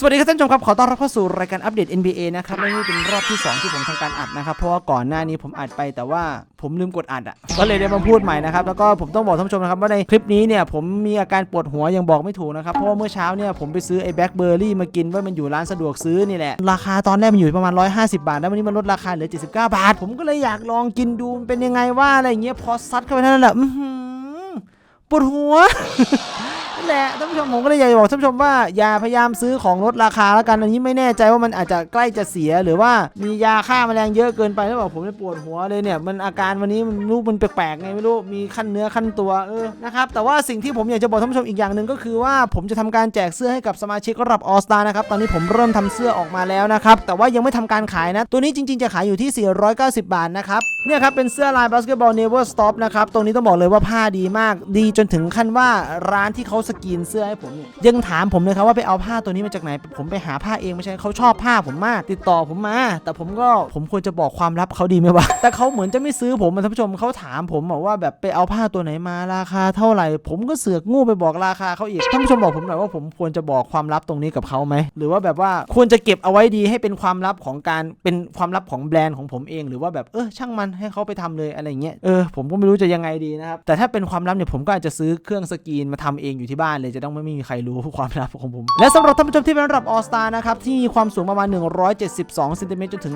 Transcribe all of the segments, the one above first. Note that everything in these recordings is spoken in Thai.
สวัสดีครับท่านผู้ชมครับ ขอต้อนรับเข้าสู่รายการอัปเดต NBA นะครับและนี่เป็นรอบที่ 2 ที่ผมทำการอัดนะครับ เพราะว่าก่อนหน้านี้ผมอัดไปแต่ว่าผมลืมกดอัดอะ ก็เลยได้มาพูดใหม่นะครับ แล้วก็ผมต้องบอกท่านผู้ชมนะครับว่าในคลิปนี้เนี่ยผมมีอาการปวดหัวยังบอกไม่ถูกนะครับ เพราะว่าเมื่อเช้าเนี่ยผมไปซื้อไอ้แบล็คเบอร์รี่มากินว่ามันอยู่ร้านสะดวกซื้อนี่แหละ ราคาตอนแรกมันอยู่ประมาณ 150 บาท แล้ววันนี้มันลดราคาเหลือ 79 บาท ผมก็เลยอยากลองกินดูมันเป็นยังไงว่าอะไรอย่างเงี้ย พอซัดเข้าไปเท่านั้นแหละอื้อหือปวดหัว แหละท่านผู้ชมผมก็เลยอยากจะบอกท่านผู้ชมว่าอย่าพยายามซื้อของลดราคาแล้วกันอันนี้ไม่แน่ใจว่ามันอาจจะใกล้จะเสียหรือว่ามียาฆ่าแมลงเยอะเกินไปหรือเปล่าผมเลยปวดหัวเลยเนี่ยมันอาการวันนี้มันลูกมันแปลกๆไงไม่รู้มีขั้นเนื้อขั้นตัวเออนะครับแต่ว่าสิ่งที่ผมอยากจะบอกท่านผู้ชมอีกอย่างหนึ่งก็คือว่าผมจะทำการแจกเสื้อให้กับสมาชิกระดับออสตานะครับตอนนี้ผมเริ่มทำเสื้อออกมาแล้วนะครับแต่ว่ายังไม่ทำการขายนะ ตัวนี้จริงๆจะขายอยู่ที่ 490 บาทนะครับเนี่ยครับเป็นเสื้อลายบาสเกตบอล Never Stop นะครับตรงนี้ต้องบอกเลยว่าผ้าดีมากดีจนถึงขั้นว่าร้านที่เขาสกรีนเสื้อให้ผมเนี่ยยังถามผมเลยครับว่าไปเอาผ้าตัวนี้มาจากไหน ผมไปหาผ้าเองไม่ใช่เขาชอบผ้าผมมาก ติดต่อผมมา แต่ผมก็ผมควรจะบอกความลับเขาดีไหมวะแต่เขาเหมือนจะไม่ซื้อผมอะท่านผู้ชมเขาถามผมบอกว่าแบบไปเอาผ้าตัวไหนมาราคาเท่าไหร่ ผมก็เสือกงูไปบอกราคาเขาอีกท่านผู้ชมบอกผมหน่อยว่าผมควรจะบอกความลับตรงนี้กับเขาไหมหรือว่าแบบว่าควรจะเก็บเอาไว้ดีให้เป็นความลับของการเป็นความลับของแบรนด์ของผมเองหรือว่าแบบเออช่างมันให้เขาไปทำเลยอะไรเงี้ยเออผมก็ไม่รู้จะยังไงดีนะครับแต่ถ้าเป็นความลับเนี่ยผมก็อาจจะซื้อเครื่องสกรีนมาทำเองอยู่ที่บ้านเลยจะต้องไม่มีใครรู้ความลับของผม และสำหรับท่านผู้ชมที่เป็นระดับออสตานะครับที่มีความสูงประมาณ 172เซนติเมตรจนถึง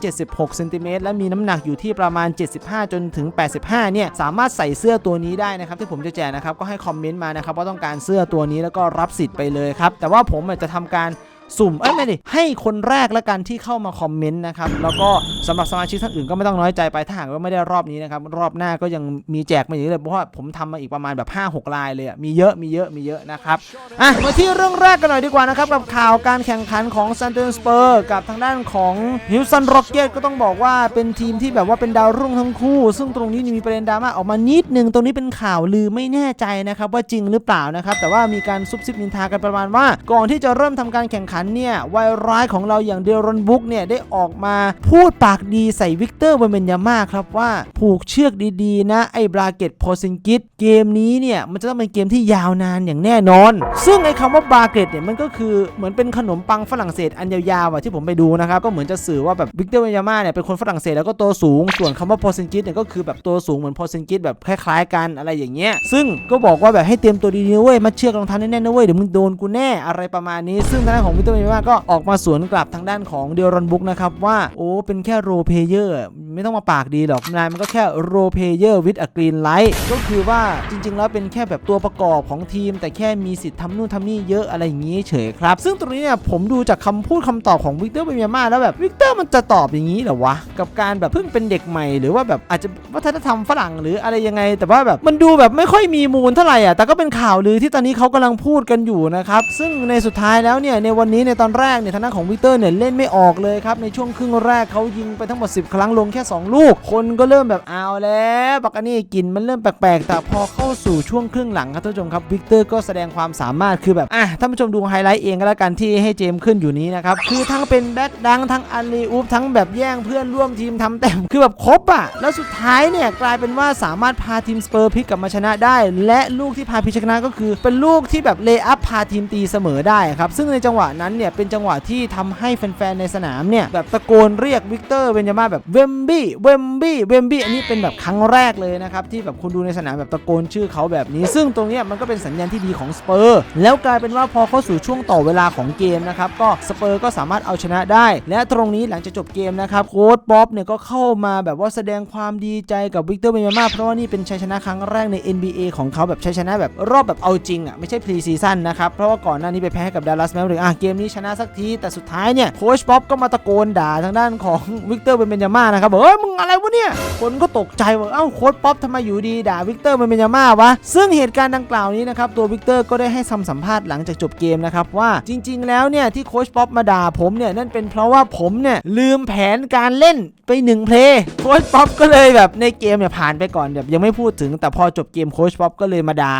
176เซนติเมตรและมีน้ำหนักอยู่ที่ประมาณ 75 จนถึง 85 เนี่ยสามารถใส่เสื้อตัวนี้ได้นะครับที่ผมจะแจกนะครับก็ให้คอมเมนต์มานะครับว่าต้องการเสื้อตัวนี้แล้วก็รับสิทธิ์ไปเลยครับแต่ว่าผมจจะทำการ สุ่มเอ้ยไม่ดิให้คนแรกละกันที่เข้ามาคอมเมนต์นะครับแล้วก็สำหรับสมาชิกท่านอื่นก็ไม่ต้องน้อยใจไปถ้าหากว่าไม่ได้รอบนี้นะครับรอบหน้าก็ยังมีแจกมาอย่างนี้เลยเพราะว่าผมทำมาอีกประมาณแบบ 5-6 ลายเลยมีเยอะมีเยอะมีเยอะนะครับอะมาที่เรื่องแรกกันหน่อยดีกว่านะครับกับข่าวการแข่งขันของซันเตอร์สเปอร์กับทางด้านของฮิวสันโรเกตก็ต้องบอกว่าเป็นทีมที่แบบว่าเป็นดาวรุ่งทั้งคู่ ซึ่งตรงนี้มีประเด็นดราม่าออกมานิดนึงตรงนี้เป็นข่าวลือไม่แน่ใจนะครับว่าจริงหรือเปล่านะครับแต่ว่ามีการซุบซิบนินทากันประมาณว่าก่อนที่จะเริ่มทำการแข่งขันเนี่ยวายร้ายของเราอย่างเดรอนบุ๊กเนี่ยได้ออกมาพูดปากดีใส่วิกเตอร์เวเมนยาม่าครับว่าผูกเชือกดีๆ นะไอ้บราเกตโพซิงกิตเกมนี้เนี่ยมันจะต้องเป็นเกมที่ยาวนานอย่างแน่นอน ซึ่งไอ้คำว่าบราเกตเนี่ยมันก็คือเหมือนเป็นขนมปังฝรั่งเศสอันยาวๆอะที่ผมไปดูนะครับก็เหมือนจะสื่อว่าแบบวิกเตอร์เวเมนยาม่าเนี่ยเป็นคนฝรั่งเศสแล้วก็ตัวสูง ส่วนคำว่าโพซิงกิตเนี่ยก็คือแบบตัวสูงเหมือนโพซิงกิตแบบคล้ายๆกันอะไรอย่างเงี้ยซึ่งก็บอกว่าแบบให้เตรียมตัวดีๆเว้ยมาเชือกรองเท้าแน่ๆนะเว้ยเดี๋ยวมึงโดนกูแน่อะไรประมาณนี้ซึ่งทางด้านของวิกเตอร์เมม่าก็ออกมาสวนกลับทางด้านของเดลรอนบุ๊กนะครับว่าโอ้เป็นแค่โรเพเยอร์ไม่ต้องมาปากดีหรอกนายมันก็แค่โรเพเยอร์วิดอะกรีนไลท์ก็คือว่าจริง ๆ แล้วเป็นแค่แบบตัวประกอบของทีม แต่แค่มีสิทธิ์ทำนู่นทำนี่เยอะอะไรอย่างนี้เฉยครับ ซึ่งตรงนี้เนี่ยผมดูจากคำพูดคำตอบของวิกเตอร์เบเมียมาแล้วแบบวิกเตอร์มันจะตอบอย่างนี้เหรอวะ กับการแบบเพิ่งเป็นเด็กใหม่ หรือว่าแบบอาจจะวัฒนธรรมฝรั่งหรืออะไรยังไง แต่ว่าแบบมันดูแบบไม่ค่อยมีมูลเท่าไหร่อะแต่ก็เป็นข่าวลือที่ตอนนี้เขากำลังพูดกันอยู่นะครับซึ่งในสุดท้ายแล้วเนี่ยในวันนี้ในตอนแรกเนี่ยทางด้านของวิกเตอร์เนี่ยเล่นไม่ออกเลยครับในช่วงครึ่งแรกเขายิงไปทั้งหมด 10 ครั้งลงแค่2ลูก คนก็เริ่มแบบเอาแล้วบักอันนี่กินมันเริ่มแปลกๆ แต่พอเข้าสู่ช่วงครึ่งหลังครับท่านผู้ชมครับวิกเตอร์ก็แสดงความสามารถคือแบบอะท่านผู้ชมดูไฮไลท์เองก็แล้วกันที่ให้เจมส์ขึ้นอยู่นี้นะครับคือทั้งเป็นแบ็คดังทั้งอันลีอูฟทั้งแบบแย่งเพื่อนร่วมทีมทำแต้มคือแบบครบอะแล้วสุดท้ายเนี่ยกลายเป็นว่าสามารถพาทีมสเปอร์พลิกกลับมาชนะได้ และลูกที่พาพลิกชนะก็คือเป็นลูกที่แบบเลย์อัพพาทีมตีเสมอได้ครับซึ่งในจังหวะนั้นเนี่ยเป็นจังหวะที่ทำให้แฟนๆในสนามเนี่ยแบบตะโกนเรียกวิกเตอร์เวนยามาแบบเวมบี้เวมบี้เวมบี้อันนี้เป็นแบบครั้งแรกเลยนะครับ ที่แบบคุณดูในสนามแบบตะโกนชื่อเขาแบบนี้ ซึ่งตรงนี้มันก็เป็นสัญญาณที่ดีของสเปอร์แล้วกลายเป็นว่าพอเข้าสู่ช่วงต่อเวลาของเกมนะครับก็สเปอร์ก็สามารถเอาชนะได้ และตรงนี้หลังจากจบเกมนะครับโค้ชป๊อปเนี่ยก็เข้ามาแบบว่าแสดงความดีใจกับวิกเตอร์เวนยามาเพราะว่านี่เป็นชัยชนะครั้งแรกใน NBA ของเขาแบบชัยชนะแบบรอบแบบเอาจริงอะไม่ใช่พรีซีซั่นนะครับเพราะว่าก่อนหน้านี้ไปแพ้กับดัลลัสแมวริกอะเกมนี้ชนะสักทีแต่สุดท้ายเนี่ยโค้ชป๊อปก็มาตะโกนด่าทางด้านของวิกเตอร์เบนยาม่านะครับบอกเอ้ยมึงอะไรวะเนี่ย คนก็ตกใจว่าเอ้าโค้ชป๊อปทำไมอยู่ดีด่าวิกเตอร์เบนยาม่าวะ ซึ่งเหตุการณ์ดังกล่าวนี้นะครับตัววิกเตอร์ก็ได้ให้คำสัมภาษณ์หลังจากจบเกมนะครับว่าจริง ๆ แล้วเนี่ยที่โค้ชป๊อปมาด่าผมเนี่ยนั่นเป็นเพราะว่าผมเนี่ยลืมแผนการเล่นไปหนึ่งเพลย์โค้ชป๊อปก็เลยแบบในเกมเนี่ยผ่านไปก่อนแบบยังไม่พูดถึงแต่พอจบเกมโค้ชป๊อปก็เลยมาด่า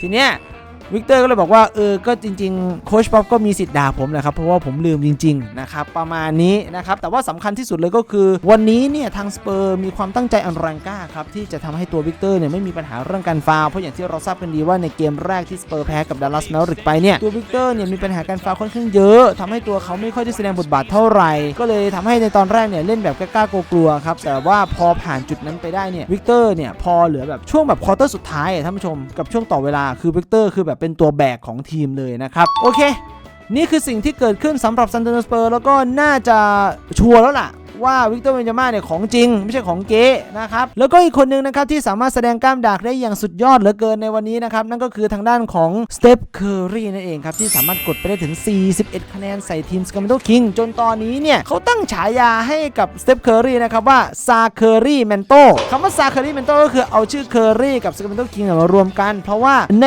ทีเนี้ย วิกเตอร์ก็เลยบอกว่าเออก็จริงๆโค้ชป๊อปก็มีสิทธิ์ด่าผมแหละครับเพราะว่าผมลืมจริงๆนะครับประมาณนี้นะครับแต่ว่าสำคัญที่สุดเลยก็คือ วันนี้เนี่ยทางสเปอร์มีความตั้งใจอันแรงกล้าครับที่จะทำให้ตัววิกเตอร์เนี่ยไม่มีปัญหาเรื่องการฟาวเพราะอย่างที่เราทราบกันดีว่าในเกมแรกที่สเปอร์แพ้กับดัลลัสแมวริกไปเนี่ยตัววิกเตอร์เนี่ยมีปัญหาการฟาวค่อนข้างเยอะทำให้ตัวเขาไม่ค่อยได้แสดงบทบาทเท่าไหร่ ก็เลยทำให้ในตอนแรกเนี่ยเล่นแบบกล้าๆกลัวๆครับแต่ว่าพอผ่านจุดนั้นไปได้เนี่ยวิกเตอร์เนี่ยพอเหลือแบบช่วงแบบควอเตอร์สุดท้ายท่านผู้ชมกับช่วงต่อเวลาคือวิกเตอร์คือแบบเป็นตัวแบกของทีมเลยนะครับ โอเค นี่คือสิ่งที่เกิดขึ้นสำหรับซันเดอร์สเปอร์แล้วก็น่าจะชัวร์แล้วล่ะ ว่าวิกเตอร์เวนจาม่าเนี่ยของจริง ไม่ใช่ของเก๊นะครับแล้วก็อีกคนหนึ่งนะครับที่สามารถแสดงกล้ามดากได้อย่างสุดยอดเหลือเกินในวันนี้นะครับนั่นก็คือทางด้านของสเตปเคอร์รีนั่นเองครับที่สามารถกดไปได้ถึง 41 คะแนนใส่ทีมสกา m ม n โ o คิงจนตอนนี้เนี่ยเขาตั้งฉายาให้กับสเตปเคอร์รีนะครับว่าซาเคอรี่แมนโตคำว่าซาเคอรี่แมนโตก็คือเอาชื่อเคอรี่กับสกา m ม n โ o คิงมารวมกัน เพราะว่าใน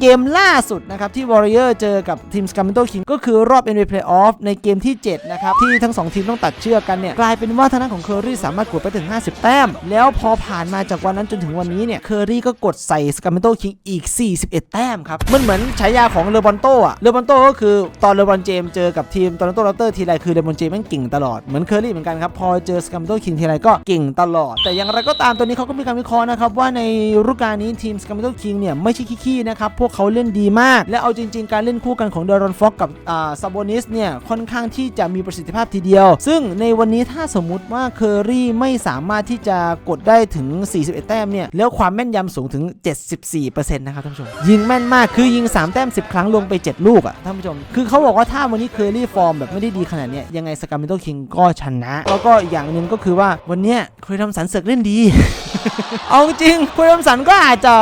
เกมล่าสุดนะครับที่วอริเออร์เจอกับทีมสกา m ม n โ o คิงก็คือรอบ NBA Playoff ในเกมที่ 7 นะครับ ที่ทั้ง 2 ทีมต้องตัดเชือกกันเนี่ยกลายเป็นว่าทางด้านของเคอรี่สามารถกดไปถึง 50 แต้ม แล้วพอผ่านมาจากวันนั้นจนถึงวันนี้เนี่ยเคอรี่ก็กดใส่สกา m ม n โ o คิงอีก 41 แต้มครับ มันเหมือนฉายาของเลบอนโตอะเลบอนโตก็คือตอนเลบอนเจมเจอกับทีมตอนโตรัปเตอร์ทีไรคือเลบอนเจมแม่งเก่งตลอด เหมือนเคอรี่เหมือนกันครับพอเจอสกา m ม n โ o คิงทีไรก็เก่งตลอด แต่อย่างไรก็ตามตัวนี้เขาก็มีการวิเคราะห์นะครับว่าในฤดูกาลนี้ทีมสกา m ม n โ o คิงเนี่ยไม่ใช่ขี้ๆนะครับพวกเขาเล่นดีมาก และเอาจริง ๆ การเล่นคู่กันของเดรอนฟ็อกกับอ่าซาโบนิสเนี่ยค่อนข้างที่จะมีประสิทธิภาพทีเดียว ซึ่งในวันนี้ถ้าาสมมุติว่าเคอรี่ไม่สามารถที่จะกดได้ถึง 41 แต้มเนี่ย แล้วความแม่นยำสูงถึง 74%นะครับท่านผู้ชม ยิงแม่นมากคือยิง 3 แต้ม 10 ครั้งลงไป 7 ลูกอะท่านผู้ชม คือเขาบอกว่าถ้าวันนี้เคอรี่ฟอร์มแบบไม่ได้ดีขนาดเนี้ยยังไงสกา m ม n โ o คิงก็ชนะ แล้วก็อย่างหนึ่งก็คือว่าวันเนี้ยเคยทำสันเสกเล่นดี เอาจริงคุณทำสันก็อาจจะ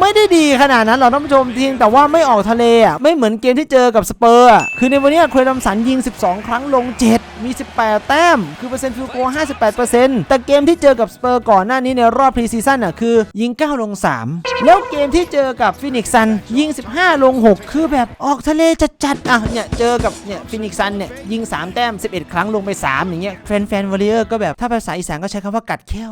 ไม่ได้ดีขนาดนั้นหรอกท่านผู้ชมทีมแต่ว่าไม่ออกทะเลอะไม่เหมือนเกมที่เจอกับสเปอร์อะคือในวันนี้ยเคยทำสันยิง 12 ครั้งลง 7 มี 18 แต้ม คือเปอร์เซ็นต์ฟิลโก58%แต่เกมที่เจอกับสเปอร์ก่อนหน้านี้ในรอบพรีซีซั่นอะคือ ยิง 9 ลง 3 แล้วเกมที่เจอกับฟินิกซันยิง 15 ลง 6 คือแบบออกทะเลจัดๆอะเนี่ยเจอกับเนี่ยฟินิกซันเนี่ยยิง 3 แต้ม 11 ครั้งลงไป 3 อย่างเงี้ยแฟนแฟนวอลเลอร์ก็แบบถ้าภาษาอีสานก็ใช้คำว่ากัดแค้ว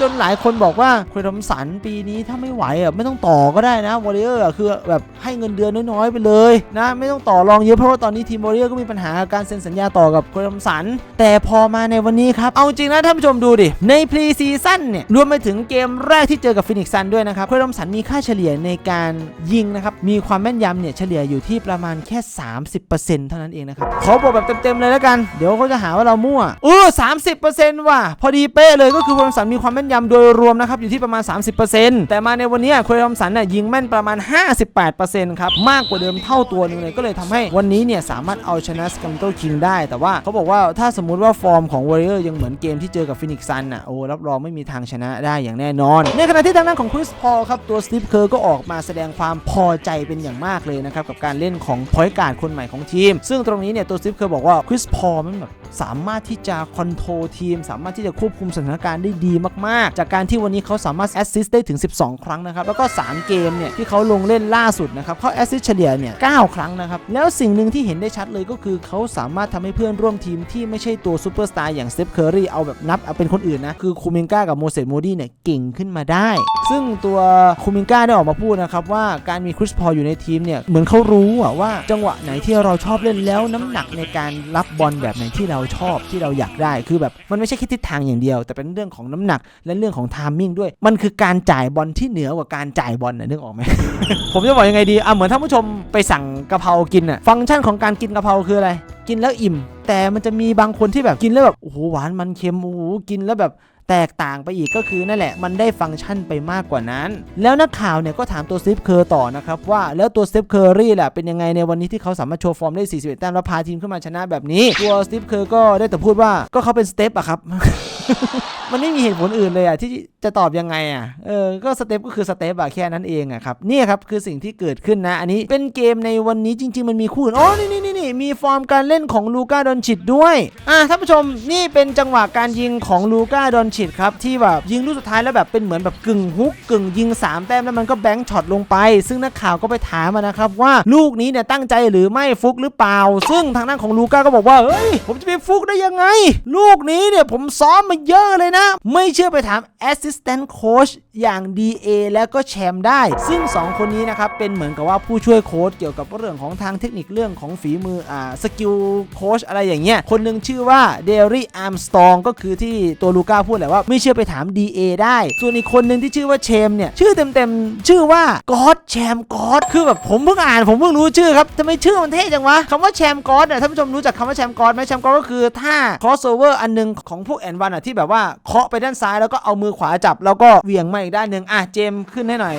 จนหลายคนบอกว่าคุยรมสันปีนี้ถ้าไม่ไหวอะไม่ต้องต่อก็ได้นะวอริเออร์คือแบบให้เงินเดือนน้อยๆไปเลยนะไม่ต้องต่อรองเยอะเพราะว่าตอนนี้ทีมวอริเออร์ก็มีปัญหาการเซ็นสัญญาต่อกับคุยรมสันแต่พอมาในวันนี้ครับ เอาจริงนะท่านผู้ชมดูดิ ในพรีซีซั่นเนี่ย รวมไปถึงเกมแรกที่เจอกับฟินิกซ์ซันด้วยนะครับคุยรมสันมีค่าเฉลี่ยในการยิงนะครับ มีความแม่นยำเนี่ยเฉลี่ยอยู่ที่ประมาณแค่ 30%เท่านั้นเองนะครับ ขอบอกแบบเต็มๆเลยแล้วกัน เดี๋ยวเขาจะหาว่าเรามั่วเออ30%ว่ะ พอดีเป๊ะเลยก็คือคุยรมสันมีความแม่นยำโดยรวมนะครับอยู่ที่ประมาณ 30%แต่มาในวันนี้คุยรมสันน่ะยิงแม่นประมาณ 58%ครับมากกว่าเดิมเท่าตัวนึงเลยก็เลยทำให้วันนี้เนี่ยสามารถเอาชนะสกัมโตคิงได้ แต่ว่าเขาบอกว่าถ้าสมมุติว่าฟอร์มของวอริเออร์ยังเหมือนเกมที่เจอกับฟินิกซ์ซันน่ะโอ้รับรองไม่มีทางชนะได้อย่างแน่นอน ในขณะที่ทางด้านของคริสพอลครับตัวสตีฟเคอร์ก็ออกมาแสดงความพอใจเป็นอย่างมากเลยนะครับกับการเล่นของพอยการ์ดคนใหม่ของทีม ซึ่งตรงนี้เนี่ยตัวสตีฟเคอร์บอกว่าคริสพอลมันแบบสามารถที่จะคอนโทรลทีม สามารถที่จะควบคุมสถานการณ์ได้ดีมากๆ จากการที่วันนี้เขาสามารถแอสซิสต์ได้ถึง 12 ครั้งนะครับ แล้วก็ 3 เกมเนี่ยที่เขาลงเล่นล่าสุดนะครับเขาแอสซิสต์เฉลี่ยเนี่ย9ครั้งนะครับ แล้วสิ่งหนึ่งที่เห็นได้ชัดเลยก็คือเขาสามารถทำให้เพื่อนร่วมทีมที่ไม่ใช่ตัวซูเปอร์สตาร์อย่างเตฟเคอร์รีเอาแบบนับเอาเป็นคนอื่นนะ คือคูมินกากับโมเสสโมดี้เนี่ยเก่งขึ้นมาได้ ซึ่งตัวคูมินกาได้ออกมาพูดนะครับว่าการมีคริสพอลอยู่ในทีมเนี่ยเหมือนเขารู้ว่าจังหวะไหนที่เราชอบเล่นแล้วน้ำหนักในการรับบอลแบบไหนที่เราชอบที่เราอยากได้คือแบบมันไม่ใช่แค่ทิศทางอย่างเดียว แต่เป็นเรื่องของน้ำหนักและเรื่องของไทามมิ่งด้วย มันคือการจ่ายบอลที่เหนือกว่าการจ่ายบอลนะนึกออกไหมผมจะบอกยังไงดีอะเหมือนท่านผู้ชมไปสั่งกะเพรากินอะฟังก์ชันของการกินกะเพราคืออะไร กินแล้วอิ่ม แต่มันจะมีบางคนที่แบบกินแล้วแบบโอ้โหหวานมันเค็มโอ้โหกินแล้วแบบแตกต่างไปอีกก็คือนั่นแหละ มันได้ฟังก์ชันไปมากกว่านั้น แล้วนักข่าวเนี่ยก็ถามตัวสตีฟเคอร์ต่อนะครับว่าแล้วตัวสตีฟเคอร์รี่แหละเป็นยังไงในวันนี้ที่เขาสามารถโชว์ฟอร์มได้ 41 แต้มแล้วพาทีมขึ้นมาชนะแบบนี้ ตัวสตีฟเคอร์ก็ได้แต่พูดว่าก็เขาเป็นสเตปอะครับมันไม่มีเหตุผลอื่นเลยอะที่จะตอบยังไงอะเออ ก็สเตปก็คือสเตปอะแค่นั้นเองอะครับ นี่ครับคือสิ่งที่เกิดขึ้นนะ อันนี้เป็นเกมในวันนี้จริง ๆ มันมีคู่อื่นอ๋อ นี่นี่นี่นี่ มีฟอร์มการเล่นของลูก้าดอนชิดด้วยอะท่านผู้ชมนี่เป็นจังหวะการยิงของลูก้าดอนชิดครับที่แบบยิงลูกสุดท้ายแล้วแบบเป็นเหมือนแบบกึ่งฮุกกึ่งยิงสามแต้มแล้วมันก็แบงค์ช็อตลงไป ซึ่งนักข่าวก็ไปถามมานะครับว่าลูกนี้เนี่ยตั้งใจหรือไม่ฟุกหรือเปล่า ซึ่งทางด้านของลูก้าก็บอกว่าเฮ้ยผมจะไปฟุกได้ยังไง ลูกนี้เนี่ยผมซ้อมมาเยอะเลยนะ ไม่เชื่อไปถาม assistant coach อย่าง DA แล้วก็แชมป์ได้ ซึ่ง 2 คนนี้นะครับเป็นเหมือนกับว่าผู้ช่วยโค้ชเกี่ยวกับเรื่องของทางเทคนิคเรื่องของฝีมืออ่าสกิลโค้ชอะไรอย่างเงี้ยคนหนึ่งชื่อว่าเดรี่อาร์มสตองก็คือที่ตัวลูก้าพูดแหละว่าไม่เชื่อไปถาม DA ได้ ส่วนอีกคนหนึ่งที่ชื่อว่าเชมเนี่ยชื่อเต็มๆ ชื่อว่ากอดแชมกอดคือแบบผมเพิ่งอ่านผมเพิ่งรู้ชื่อครับทำไมชื่อมันเท่จังวะคำว่าแชมกอดเนี่ยท่านผู้ชมรู้จักคำว่าแชมกอดไหมแชมกอดก็คือท่า crossover อันหนึงของพวกแอนวันอะที่แบบว่าเคาะไปด้านซ้ายแล้วก็เอามือขวาจับแล้วก็เหวี่ยงมาอีกด้านหนึ่งอะเจมขึ้นให้หน่อย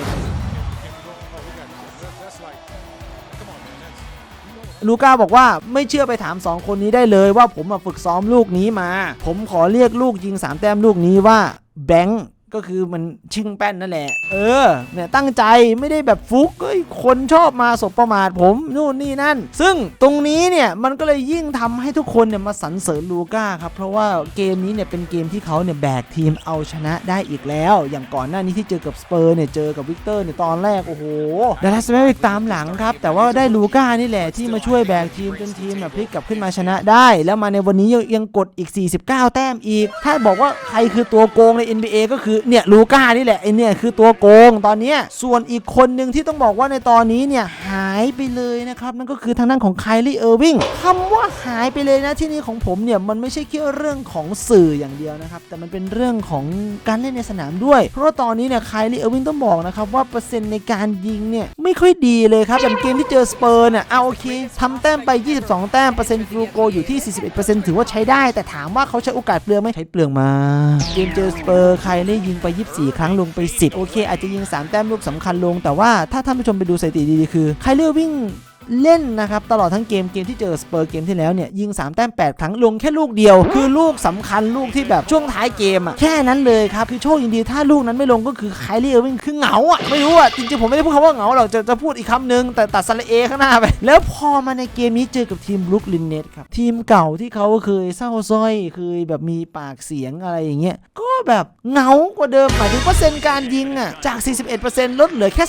ลูก้าบอกว่าไม่เชื่อไปถาม 2 คนนี้ได้เลยว่าผมมาฝึกซ้อมลูกนี้มา ผมขอเรียกลูกยิง 3 แต้มลูกนี้ว่าแบงค์ ก็คือมันชิงแป้นนั่นแหละ เออ เนี่ยตั้งใจไม่ได้แบบฟุกเอ้ยคนชอบมาสบประมาทผมนู่นนี่นั่น ซึ่งตรงนี้เนี่ยมันก็เลยยิ่งทำให้ทุกคนเนี่ยมาสรรเสริญลูก้าครับ เพราะว่าเกมนี้เนี่ยเป็นเกมที่เขาเนี่ยแบกทีมเอาชนะได้อีกแล้ว อย่างก่อนหน้านี้ที่เจอกับสเปอร์เนี่ยเจอกับวิกเตอร์เนี่ยตอนแรก โอ้โหดัลลัสแมริกตามหลังครับ แต่ว่าได้ลูก้านี่แหละที่มาช่วยแบกทีมจนทีมแบบพลิกกลับขึ้นมาชนะได้ แล้วมาในวันนี้ยังยังกดอีก 49 แต้มอีก ถ้าบอกว่าใครคือตัวโกงใน NBA ก็คือเนี่ยลูก้านี่แหละไอเนี่ยคือตัวโกงตอนเนี้ยส่วนอีกคนหนึ่งที่ต้องบอกว่าในตอนนี้เนี่ยหายไปเลยนะครับนั่นก็คือทางด้านของไคลี่เออร์วิงคำว่าหายไปเลยนะที่นี่ของผมเนี่ยมันไม่ใช่แค่เรื่องของสื่ออย่างเดียวนะครับแต่มันเป็นเรื่องของการเล่นในสนามด้วย เพราะตอนนี้เนี่ยไคลี่เออร์วิงต้องบอกนะครับว่าเปอร์เซ็นต์ในการยิงเนี่ยไม่ค่อยดีเลยครับอย่างเกมที่เจอสเปอร์เนี่ยเอาโอเคทำแต้มไป 22 แต้มเปอร์เซ็นต์ฟลูโกอยู่ที่ 41%ถือว่าใช้ได้ แต่ถามว่าเขาใช้โอกาสเปลืองไหมใช้เปลืองมาเกมเจอสเปอร์ไคลี่ยิงไป 24 ครั้งลงไป 10 โอเค อาจจะยิง 3 แต้มลูกสำคัญลง แต่ว่าถ้าท่านผู้ชมไปดูสถิติดีๆ คือไคลี่วิ่ง เล่นนะครับตลอดทั้งเกมเกมที่เจอสเปอร์เกมที่แล้วเนี่ยยิง 3 แต้ม 8 ครั้งลงแค่ลูกเดียว คือลูกสำคัญลูกที่แบบช่วงท้ายเกมอะแค่นั้นเลยครับ คือโชคดีถ้าลูกนั้นไม่ลงก็คือไคลี่เออร์วิงคือเหงาอะไม่รู้อะจริงๆ ผมไม่ได้พูดคำว่าเหงาหรอกจะจะพูดอีกคำนึงแต่ตัดสระเอข้างหน้าไป แล้วพอมาในเกมนี้เจอกับทีมบรุกลินเนตครับทีมเก่าที่เขาเคยเศร้าสร้อยเคยแบบมีปากเสียงอะไรอย่างเงี้ยก็แบบเหงากว่าเดิมหมายถึงเปอร์เซ็นต์การยิงอะจาก 41%ลดเหลือแค่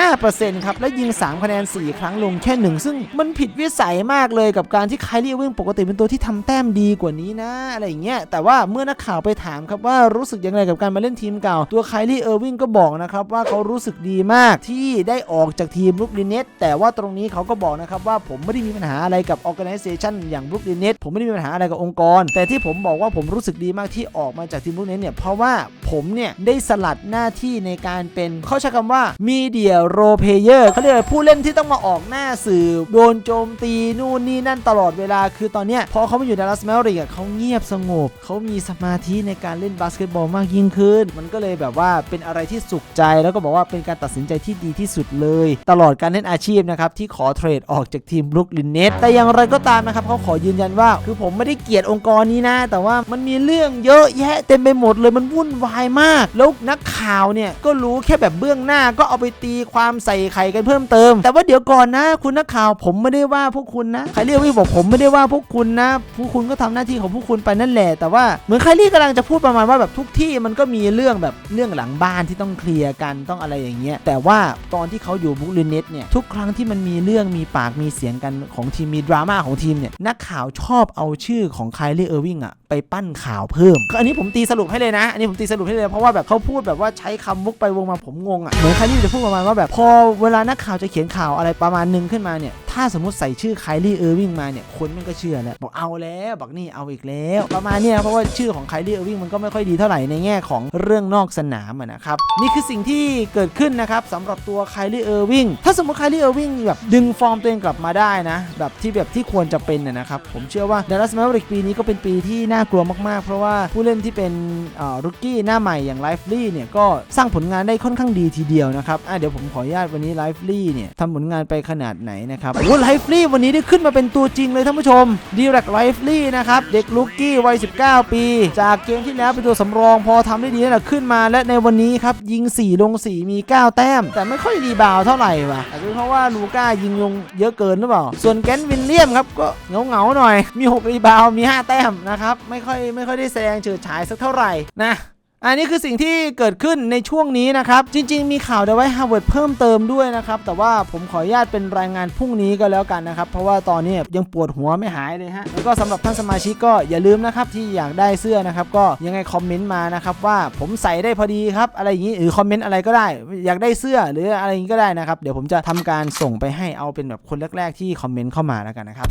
35%ครับแล้วยิง 3 คะแนน 4 ครั้งลงแค่1ซึ่งมันผิดวิสัยมากเลยกับการที่ไคลี่วิ่งปกติเป็นตัวที่ทำแต้มดีกว่านี้นะอะไรอย่างเงี้ยแต่ว่าเมื่อนักข่าวไปถามครับว่ารู้สึกยังไงกับการมาเล่นทีมเก่า ตัวไคลี่เออร์วิงก็บอกนะครับว่าเขารู้สึกดีมากที่ได้ออกจากทีมบรุกลินเนตแต่ว่าตรงนี้เขาก็บอกนะครับว่าผมไม่ได้มีปัญหาอะไรกับ organization อย่างบรุกลินเนตผมไม่ได้มีปัญหาอะไรกับองค์กร แต่ที่ผมบอกว่าผมรู้สึกดีมากที่ออกมาจากทีมบรุกลินเนตเนี่ยเพราะว่าผมเนี่ยได้สลัดหน้าที่ในการเป็นเขาใช้คำว่า media role player เขาเรียกผู้เล่นที่ต้องมาออกหน้าสื่อโดนโจมตีนู่นนี่นั่นตลอดเวลา คือตอนเนี้ยพอเขามาอยู่ดัลลัสแมวริกเขาเงียบสงบ เขามีสมาธิในการเล่นบาสเกตบอลมากยิ่งขึ้น มันก็เลยแบบว่าเป็นอะไรที่สุขใจแล้วก็บอกว่าเป็นการตัดสินใจที่ดีที่สุดเลย ตลอดการเล่นอาชีพนะครับที่ขอเทรดออกจากทีมบรุกลินเนตแต่อย่างไรก็ตามนะครับเขาขอยืนยันว่า คือผมไม่ได้เกลียดองค์กรนี้นะ แต่ว่ามันมีเรื่องเยอะแยะเต็มไปหมดเลยมันวุ่นวายมาก แล้วนักข่าวเนี่ยก็รู้แค่แบบเบื้องหน้าก็เอาไปตีความใส่ไข่กันเพิ่มเติม แต่ว่าเดี๋ยวก่อนนะคุณนักข่าวผมไม่ได้ว่าพวกคุณนะใครเรียกวิ่งบอกผมไม่ได้ว่าพวกคุณนะพวกคุณก็ทำหน้าที่ของพวกคุณไปนั่นแหละ แต่ว่าเหมือนใครรี่กำลังจะพูดประมาณว่าแบบทุกที่มันก็มีเรื่องแบบเรื่องหลังบ้านที่ต้องเคลียร์กันต้องอะไรอย่างเงี้ยแต่ว่าตอนที่เขาอยู่บุกลินเน็ตเนี่ยทุกครั้งที่มันมีเรื่องมีปากมีเสียงกันของทีมมีดราม่าของทีมเนี่ยนักข่าวชอบเอาชื่อของไคลี่เออร์วิงอะ ไปปั้นข่าวเพิ่มอันนี้ผมตีสรุปให้เลยนะ อันนี้ผมตีสรุปให้เลยเพราะว่าแบบเขาพูดแบบว่าใช้คำวกไปวงมาผมงงอะเหมือนใคลี่จะพูดประมาณว่าแบบพอเวลานักข่าวจะเขียนข่าวอะไรประมาณนึงขึ้นมาเนี่ย ถ้าสมมติใส่ชื่อไคลี่เออร์วิงมาเนี่ยคนมันก็เชื่อแล้วบอกเอาแล้วบอกนี่เอาอีกแล้ว ประมาณเนี้ยเพราะว่าชื่อของไคลี่เออร์วิงมันก็ไม่ค่อยดีเท่าไหร่ในแง่ของเรื่องนอกสนามนะครับนี่คือสิ่งที่เกิดขึ้นนะครับสำหรับตัวไคลี่เออร์วิงถ้าสมมติไคลี่เออร์วิงแบบดึงฟอร์มตัวเองกลับมาได้นะ แบบที่แบบที่ควรจะเป็นนะนะครับผมเชื่อว่าดัลลัสแมวริกปีนี้ก็เป็นปีที่น่ากลัวมากๆ เพราะว่าผู้เล่นที่เป็นรุกกี้หน้าใหม่อย่างไลฟ์ลี่เนี่ยก็สร้างผลงานได้ค่อนข้างดีทีเดียวนะครับอะเดี๋ยวผมขออนุญาตวันนี้ไลฟ์ลี่เนี่ยทำผลงานไปขนาดไหนนะครับอ้ไลฟ์ลี่วันนี้ได้ขึ้นมาเป็นตัวจริงเลยท่านผู้ชมดีแร็กไลฟ์ลี่นะครับ เด็กลูกกี้วัย 19 ปี จากเกมที่แล้วเป็นตัวสำรองพอทำได้ดีนั่นแหละขึ้นมาและในวันนี้ครับ ยิง 4 ลง 4 มี 9 แต้ม แต่ไม่ค่อยรีบาวเท่าไหร่ว่ะอาจจะเป็เพราะว่าลูก้ายิงลงเยอะเกินหรือเปล่า ส่วนแกนวินเลียมครับก็เงาเงาๆหน่อย มี 6 รีบาวมี 5 แต้มนะครับไม่ค่อยไม่ค่อยได้แสดงเฉิดฉายสักเท่าไหร่นะ อันนี้คือสิ่งที่เกิดขึ้นในช่วงนี้นะครับ จริง ๆ มีข่าวเดไว้ฮาร์วาร์ดเพิ่มเติมด้วยนะครับ แต่ว่าผมขออนุญาตเป็นรายงานพรุ่งนี้ก็แล้วกันนะครับ เพราะว่าตอนนี้ยังปวดหัวไม่หายเลยฮะ แล้วก็สำหรับท่านสมาชิกก็อย่าลืมนะครับ ที่อยากได้เสื้อนะครับ ก็ยังไงคอมเมนต์มานะครับ ว่าผมใส่ได้พอดีครับ อะไรอย่างนี้หรือคอมเมนต์อะไรก็ได้ อยากได้เสื้อหรืออะไรอย่างนี้ก็ได้นะครับเดี๋ยวผมจะทำการส่งไปให้เอาเป็นแบบคนแรก ๆ ที่คอมเมนต์เข้ามาแล้วกันนะครับ